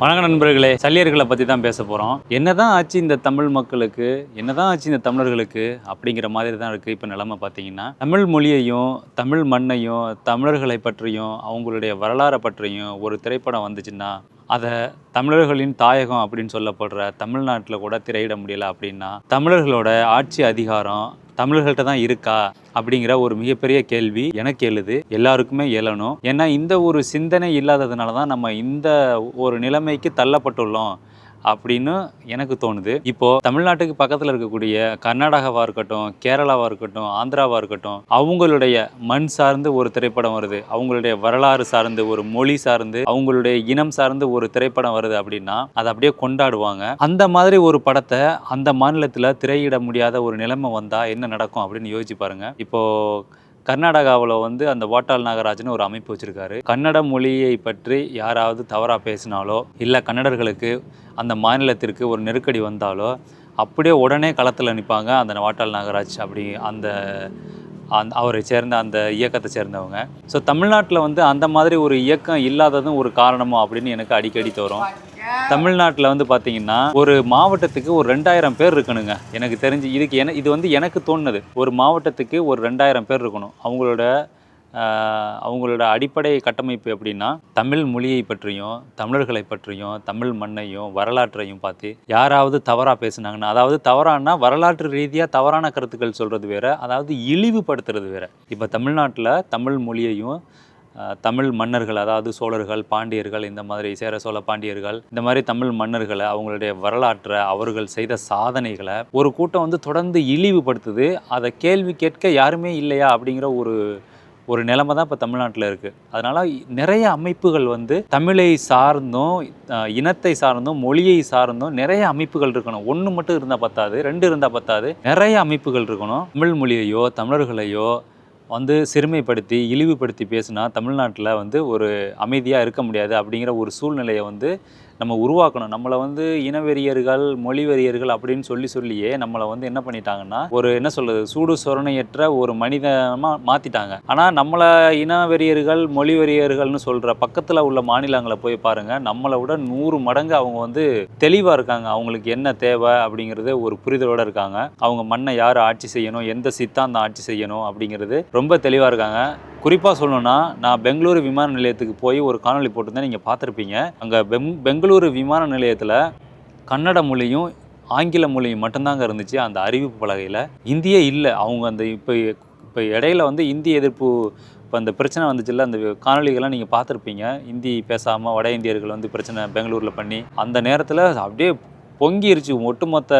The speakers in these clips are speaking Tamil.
வணக்க நண்பர்களே சல்லியர்களை பற்றி தான் பேச போகிறோம் என்னதான் ஆச்சு இந்த தமிழ் மக்களுக்கு என்னதான் ஆச்சு இந்த தமிழர்களுக்கு அப்படிங்கிற மாதிரி தான் இருக்குது இப்போ நிலமை பார்த்தீங்கன்னா தமிழ் மொழியையும் தமிழ் மண்ணையும் தமிழர்களை பற்றியும் அவங்களுடைய வரலாறை பற்றியும் ஒரு திரைப்படம் வந்துச்சுன்னா அதை தமிழர்களின் தாயகம் அப்படின்னு சொல்லப்படுற தமிழ்நாட்டில் கூட திரையிட முடியல அப்படின்னா தமிழர்களோட ஆட்சி அதிகாரம் தமிழர்கள்ட்ட தான் இருக்கா அப்படிங்கிற ஒரு மிகப்பெரிய கேள்வி எனக்கு எழுது. எல்லாருக்குமே எழணும். ஏன்னா இந்த ஒரு சிந்தனை இல்லாததுனால தான் நம்ம இந்த ஒரு நிலைமைக்கு தள்ளப்பட்டுள்ளோம். அப்படின்னு எனக்கு தோணுது. இப்போ தமிழ்நாட்டுக்கு பக்கத்தில் இருக்கக்கூடிய கர்நாடகாவாக இருக்கட்டும் கேரளாவாக இருக்கட்டும் ஆந்திராவாக இருக்கட்டும் அவங்களுடைய மண் சார்ந்து ஒரு திரைப்படம் வருது. அவங்களுடைய வரலாறு சார்ந்து ஒரு மொழி சார்ந்து அவங்களுடைய இனம் சார்ந்து ஒரு திரைப்படம் வருது அப்படின்னா அதை அப்படியே கொண்டாடுவாங்க. அந்த மாதிரி ஒரு படத்தை அந்த மாநிலத்தில் திரையிட முடியாத ஒரு நிலைமை வந்தால் என்ன நடக்கும் அப்படின்னு யோசிச்சு பாருங்க. இப்போ கர்நாடகாவில் வந்து அந்த வாட்டால் நாகராஜன் ஒரு அமைப்பு வச்சுருக்காரு. கன்னட மொழியை பற்றி யாராவது தவறாக பேசினாலோ இல்லை கன்னடர்களுக்கு அந்த மாநிலத்திற்கு ஒரு நெருக்கடி வந்தாலோ அப்படியே உடனே களத்தில் நிற்பாங்க அந்த வாட்டாள் நாகராஜ் அப்படி அந்த அந் அவரை சேர்ந்த அந்த இயக்கத்தை சேர்ந்தவங்க. ஸோ தமிழ்நாட்டில் வந்து அந்த மாதிரி ஒரு இயக்கம் இல்லாததும் ஒரு காரணமோ அப்படின்னு எனக்கு அடிக்கடி தோறும் தமிழ்நாட்டில் வந்து பார்த்தீங்கன்னா ஒரு மாவட்டத்துக்கு ஒரு ரெண்டாயிரம் பேர் இருக்கணுங்க. எனக்கு தெரிஞ்சு இதுக்கு என இது வந்து எனக்கு தோணுது ஒரு மாவட்டத்துக்கு ஒரு ரெண்டாயிரம் பேர் இருக்கணும். அவங்களோட அவங்களோட அடிப்படை கட்டமைப்பு எப்படின்னா தமிழ் மொழியை பற்றியும் தமிழர்களை பற்றியும் தமிழ் மண்ணையும் வரலாற்றையும் பார்த்து யாராவது தவறாக பேசுனாங்கன்னா அதாவது தவறானா வரலாற்று ரீதியாக தவறான கருத்துக்கள் சொல்கிறது வேற அதாவது இழிவுபடுத்துறது வேற. இப்போ தமிழ்நாட்டில் தமிழ் மொழியையும் தமிழ் மன்னர்கள் அதாவது சோழர்கள் பாண்டியர்கள் இந்த மாதிரி சேர சோழ பாண்டியர்கள் இந்த மாதிரி தமிழ் மன்னர்களை அவங்களுடைய வரலாற்றை அவர்கள் செய்த சாதனைகளை ஒரு கூட்டம் வந்து தொடர்ந்து இழிவுபடுத்துது. அதை கேள்வி கேட்க யாருமே இல்லையா அப்படிங்கிற ஒரு ஒரு நிலைமை தான் இப்போ தமிழ்நாட்டில் இருக்குது அதனால் நிறைய அமைப்புகள் வந்து தமிழை சார்ந்தும் இனத்தை சார்ந்தும் மொழியை சார்ந்தும் நிறைய அமைப்புகள் இருக்கணும். ஒன்று மட்டும் இருந்தால் பத்தாது ரெண்டு இருந்தால் பத்தாது நிறைய அமைப்புகள் இருக்கணும். தமிழ் மொழியையோ தமிழர்களையோ வந்து சிறுமைப்படுத்தி இழிவுபடுத்தி பேசினா தமிழ்நாட்டில் வந்து ஒரு அமைதியாக இருக்க முடியாது அப்படிங்கிற ஒரு சூழ்நிலையை வந்து நம்ம உருவாக்கணும். நம்மளை வந்து இனவெறியர்கள் மொழிவெறியர்கள் அப்படின்னு சொல்லி சொல்லியே நம்மளை வந்து என்ன பண்ணிட்டாங்கன்னா ஒரு என்ன சொல்றது சூடு சொரணையற்ற ஒரு மனிதமாக மாற்றிட்டாங்க ஆனால் நம்மளை இனவெறியர்கள் மொழிவெறியர்கள்னு சொல்கிற பக்கத்தில் உள்ள மாநிலங்களை போய் பாருங்க நம்மளை விட நூறு மடங்கு அவங்க வந்து தெளிவாக இருக்காங்க. அவங்களுக்கு என்ன தேவை அப்படிங்கிறது ஒரு புரிதலோடு இருக்காங்க. அவங்க மண்ணை யார் ஆட்சி செய்யணும் எந்த சித்தாந்தம் ஆட்சி செய்யணும் அப்படிங்கிறது ரொம்ப தெளிவாக இருக்காங்க. குறிப்பாக சொல்லணும்னா நான் பெங்களூரு விமான நிலையத்துக்கு போய் ஒரு காணொளி போட்டிருந்தேன். நீங்கள் பார்த்துருப்பீங்க. அங்கே பெங் பெங்களூரு விமான நிலையத்தில் கன்னட மொழியும் ஆங்கில மொழியும் மட்டும்தாங்க இருந்துச்சு. அந்த அறிவிப்பு பலகையில். இந்தியே இல்லை. அவங்க அந்த இப்போ இப்போ இடையில வந்து இந்தி எதிர்ப்பு இப்போ அந்த பிரச்சனை வந்துச்சுல்ல அந்த காணொலிகள்லாம் நீங்கள் பார்த்துருப்பீங்க. இந்தி பேசாமல் வட இந்தியர்கள் வந்து பிரச்சனை பெங்களூரில் பண்ணி அந்த நேரத்தில் அப்படியே பொங்கிருச்சு. ஒட்டுமொத்த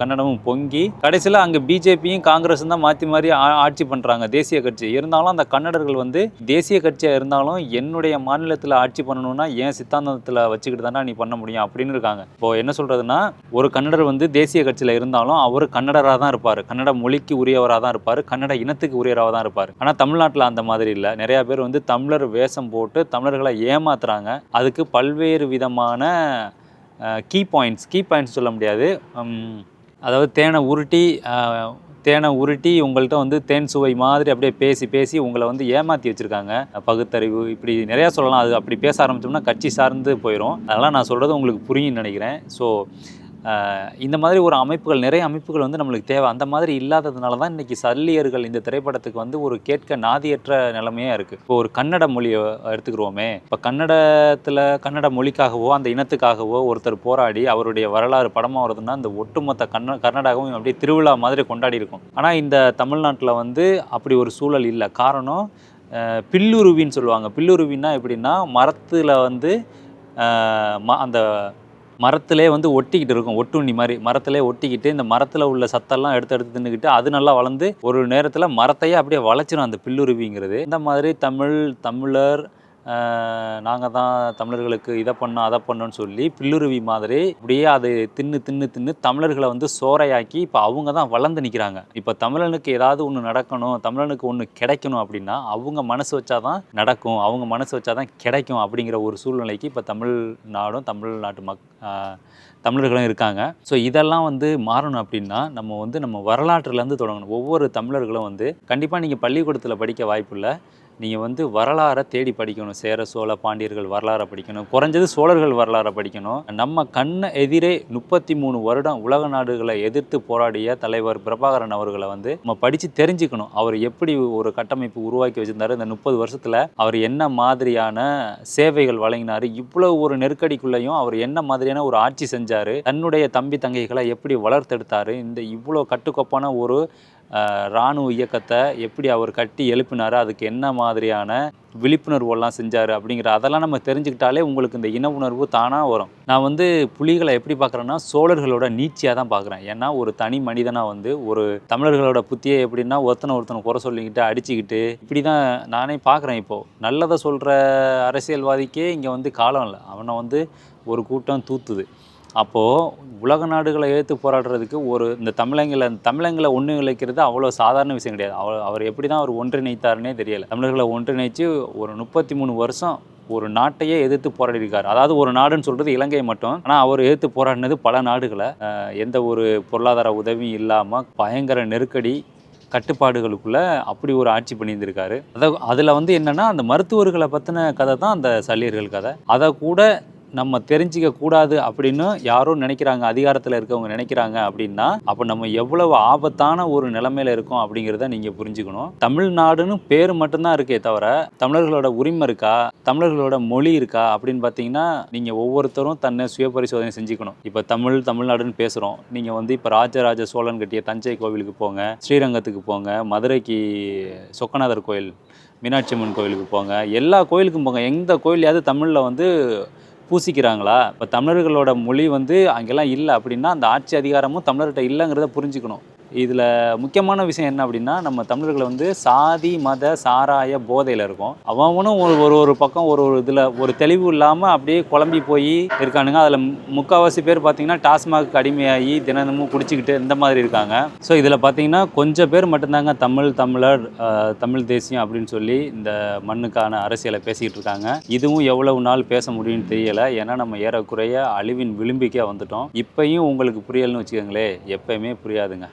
கன்னடமும் பொங்கி கடைசியில் அங்கே பிஜேபியும் காங்கிரஸும் தான் மாற்றி மாறி ஆட்சி பண்ணுறாங்க தேசிய கட்சி. இருந்தாலும் அந்த கன்னடர்கள் வந்து தேசிய கட்சியாக இருந்தாலும் என்னுடைய மாநிலத்தில் ஆட்சி பண்ணணும்னா ஏன் சித்தாந்தத்தில் வச்சுக்கிட்டு தானே நீ பண்ண முடியும் அப்படின்னு இருக்காங்க. இப்போது என்ன சொல்கிறதுனா ஒரு கன்னடர் வந்து தேசிய கட்சியில் இருந்தாலும் அவர் கன்னடராக தான் இருப்பார். கன்னட மொழிக்கு உரியவராக தான் இருப்பார். கன்னட இனத்துக்கு உரியவராக தான் இருப்பார். ஆனால் தமிழ்நாட்டில் அந்த மாதிரி இல்லை. நிறையா பேர் வந்து தமிழர் வேஷம் போட்டு தமிழர்களை ஏமாத்துறாங்க. அதுக்கு பல்வேறு விதமான கீ பாயிண்ட்ஸ் கீ பாயிண்ட்ஸ் சொல்ல முடியாது. அதாவது தேனை உருட்டி தேனை உருட்டி உங்கள்கிட்ட வந்து தேன் சுவை மாதிரி அப்படியே பேசி பேசி உங்களை வந்து ஏமாற்றி வச்சுருக்காங்க. பகுத்தறிவு இப்படி நிறையா சொல்லலாம். அது அப்படி பேச ஆரம்பித்தோம்னா கட்சி சார்ந்து போயிடும் அதெல்லாம் நான் சொல்கிறது உங்களுக்கு புரியும்னு நினைக்கிறேன். ஸோ இந்த மாதிரி ஒரு அமைப்புகள் நிறைய அமைப்புகள் வந்து நம்மளுக்கு தேவை. அந்த மாதிரி இல்லாததுனால தான் இன்றைக்கி சல்லியர்கள் இந்த திரைப்படத்துக்கு வந்து ஒரு கேட்க நாதியற்ற நிலைமையாக இருக்குது இப்போ ஒரு கன்னட மொழியை எடுத்துக்கிறோமே. இப்போ கன்னடத்தில் கன்னட மொழிக்காகவோ அந்த இனத்துக்காகவோ ஒருத்தர் போராடி அவருடைய வரலாறு படமாக வருதுன்னா இந்த ஒட்டுமொத்த கன்ன கர்நாடகாவும் அப்படியே திருவிழா மாதிரி கொண்டாடி இருக்கும். ஆனால் இந்த தமிழ்நாட்டில் வந்து அப்படி ஒரு சூழல் இல்லை. காரணம் பில்லுருவின்னு சொல்லுவாங்க. பில்லுருவின்னா எப்படின்னா மரத்தில் வந்து ம அந்த மரத்திலே வந்து ஒட்டிக்கிட்டு இருக்கும் ஒட்டுண்ணி மாதிரி. மரத்திலே ஒட்டிக்கிட்டு இந்த மரத்தில் உள்ள சத்தெல்லாம் எடுத்து எடுத்து தின்னுக்கிட்டு அது நல்லா வளர்ந்து ஒரு நேரத்தில் மரத்தையே அப்படியே வளைச்சிடும் அந்த பில்லுருவிங்கிறது. இந்த மாதிரி தமிழ் தமிழர் நாங்கள் தான் தமிழர்களுக்கு இதை பண்ணோம் அதை பண்ணோன்னு சொல்லி பில்லுருவி மாதிரி அப்படியே அது தின்னு தின்னு தின்னு தமிழர்களை வந்து சோறையாக்கி இப்போ அவங்க தான் வளர்ந்து நிற்கிறாங்க இப்போ தமிழனுக்கு ஏதாவது ஒன்று நடக்கணும் தமிழனுக்கு ஒன்று கிடைக்கணும் அப்படின்னா அவங்க மனசு வச்சாதான் நடக்கும் அவங்க மனசு வச்சாதான் கிடைக்கும் அப்படிங்கிற ஒரு சூழ்நிலைக்கு இப்போ தமிழ்நாடும் தமிழ்நாட்டு மக் தமிழர்களும் இருக்காங்க. ஸோ இதெல்லாம் வந்து மாறணும் அப்படின்னா நம்ம வந்து நம்ம வரலாற்றுலேருந்து தொடங்கணும். ஒவ்வொரு தமிழர்களும் வந்து கண்டிப்பாக நீங்கள் பள்ளிக்கூடத்தில் படிக்க வாய்ப்பு இல்லை. நீங்கள் வந்து வரலாறை தேடி படிக்கணும். சேர சோழ பாண்டியர்கள் வரலாறை படிக்கணும். குறைஞ்சது சோழர்கள் வரலாறை படிக்கணும். நம்ம கண்ண எதிரே முப்பத்தி மூணு வருடம் உலக நாடுகளை எதிர்த்து போராடிய தலைவர் பிரபாகரன் அவர்களை வந்து நம்ம படித்து தெரிஞ்சுக்கணும். அவர் எப்படி ஒரு கட்டமைப்பு உருவாக்கி வச்சிருந்தாரு? இந்த முப்பது வருஷத்தில் அவர் என்ன மாதிரியான சேவைகள் வழங்கினார்? இவ்வளவு ஒரு நெருக்கடிக்குள்ளேயும் அவர் என்ன மாதிரியான ஒரு ஆட்சி செஞ்சார்? தன்னுடைய தம்பி தங்கைகளை எப்படி வளர்த்தெடுத்தார்? இந்த இவ்வளோ கட்டுக்கோப்பான ஒரு இராணுவ இயக்கத்தை எப்படி அவர் கட்டி எழுப்பினார் அதுக்கு என்ன மாதிரியான விழிப்புணர்வெல்லாம் செஞ்சார் அப்படிங்கிற அதெல்லாம் நம்ம தெரிஞ்சுக்கிட்டாலே உங்களுக்கு இந்த இன உணர்வு தானாக வரும். நான் வந்து புலிகளை எப்படி பார்க்குறேன்னா சோழர்களோட நீச்சியாக தான் பார்க்குறேன். ஏன்னா ஒரு தனி மனிதனாக வந்து ஒரு தமிழர்களோட புத்தியை எப்படின்னா ஒருத்தனை ஒருத்தனை குறை சொல்லிக்கிட்டு அடிச்சுக்கிட்டு இப்படி தான் நானே பார்க்குறேன் இப்போது நல்லதை சொல்கிற அரசியல்வாதிக்கே இங்கே வந்து காலம் இல்லை. அவனை வந்து ஒரு கூட்டம் தூத்துது. அப்போது உலக நாடுகளை எதிர்த்து போராடுறதுக்கு ஒரு இந்த தமிழங்களை தமிழங்களை ஒன்று இழைக்கிறது அவ்வளோ சாதாரண விஷயம் கிடையாது. அவர் அவர் எப்படி தான் அவர் ஒன்றிணைத்தாருன்னே தெரியலை. தமிழர்களை ஒன்றிணைச்சு ஒரு முப்பத்தி மூணு வருஷம் ஒரு நாட்டையே எதிர்த்து போராடியிருக்காரு. அதாவது ஒரு நாடுன்னு சொல்கிறது இலங்கை மட்டும். ஆனால் அவர் எதிர்த்து போராடினது பல நாடுகளை. எந்த ஒரு பொருளாதார உதவியும் இல்லாமல் பயங்கர நெருக்கடி கட்டுப்பாடுகளுக்குள்ளே அப்படி ஒரு ஆட்சி பண்ணியிருந்திருக்காரு. அதை அதில் வந்து என்னென்னா அந்த மருத்துவர்களை பற்றின கதை தான் அந்த சல்லியர்கள் கதை. அதை கூட நம்ம தெரிஞ்சிக்க கூடாது அப்படின்னு யாரும் நினைக்கிறாங்க அதிகாரத்தில் இருக்கவங்க நினைக்கிறாங்க அப்படின்னா அப்போ நம்ம எவ்வளவு ஆபத்தான ஒரு நிலைமையில இருக்கோம் அப்படிங்கிறத நீங்கள் புரிஞ்சுக்கணும். தமிழ்நாடுன்னு பேர் மட்டும்தான் இருக்கே தவிர தமிழர்களோட உரிமை இருக்கா தமிழர்களோட மொழி இருக்கா அப்படின்னு பார்த்தீங்கன்னா நீங்கள் ஒவ்வொருத்தரும் தன்னை சுய பரிசோதனை செஞ்சுக்கணும். இப்போ தமிழ் தமிழ்நாடுன்னு பேசுகிறோம் நீங்கள் வந்து இப்போ ராஜராஜ சோழன் கட்டிய தஞ்சை கோவிலுக்கு போங்க ஸ்ரீரங்கத்துக்கு போங்க மதுரைக்கு சொக்கநாதர் கோயில் மீனாட்சி அம்மன் கோயிலுக்கு போங்க எல்லா கோயிலுக்கும் போங்க. எந்த கோயிலையாவது தமிழில் வந்து பூசிக்கிறாங்களா? இப்போ தமிழர்களோட மொழி வந்து அங்கெல்லாம் இல்லை அப்படின்னா அந்த ஆட்சி அதிகாரமும் தமிழர்கிட்ட இல்லைங்கிறத புரிஞ்சுக்கணும். இதில் முக்கியமான விஷயம் என்ன அப்படின்னா நம்ம தமிழர்களை வந்து சாதி மத சாராய போதையில் இருக்கும். அவனும் ஒரு ஒரு ஒரு பக்கம் ஒரு ஒரு இதில் ஒரு தெளிவு இல்லாமல் அப்படியே குழம்பி போய் இருக்கானுங்க. அதில் முக்கால்வாசி பேர் பார்த்தீங்கன்னா டாஸ்மாக் அடிமையாகி தினமும் குடிச்சிக்கிட்டு இந்த மாதிரி இருக்காங்க. ஸோ இதில் பார்த்தீங்கன்னா கொஞ்சம் பேர் மட்டும்தாங்க தமிழ் தமிழர் தமிழ் தேசியம் அப்படின்னு சொல்லி இந்த மண்ணுக்கான அரசியலை பேசிக்கிட்டு இருக்காங்க. இதுவும் எவ்வளவு நாள் பேச முடியும்னு தெரியலை. ஏன்னா நம்ம ஏறக்குறைய அழிவின் விளிம்பிக்கே வந்துட்டோம். இப்பையும் உங்களுக்கு புரியலன்னு வச்சுக்கோங்களேன். எப்பயுமே புரியாதுங்க.